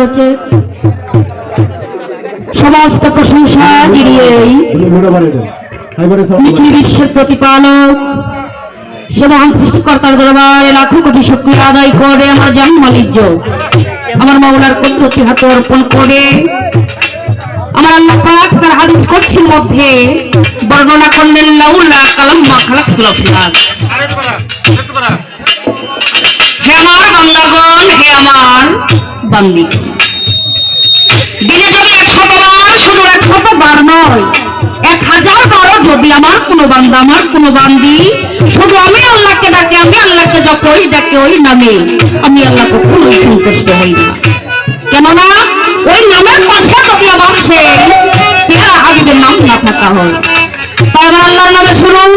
হচ্ছে সমস্ত প্রশংসা বিশ্বের প্রতিপালক, সে সৃষ্টিকর্তার দরবারে লাখো কোটি শুক্রিয়া আদায় করে আমার জান মালিজ্য, আমার মাওলার কুদরতি হাতে অর্পণ করে। আমার আল্লাহ পাক তার হাদিস মধ্যে বর্ণনা করলেন, লাউলা কালাম মা একশত বার, শুধু বার নয়, এক হাজার যদি আমার বান্দা আমার বান্দি, শুধু আমি আল্লাহকে ডাকে, আমি আল্লাহকে যতই ডাকে, ওই নামে আমি আল্লাহ কখনোই সন্তুষ্ট হই না। কেননা, ওই নামের পাশে যদি আমার সে হাবিবের নাম না থাকা হয়। তাহলে আল্লাহর নামে শুনুন।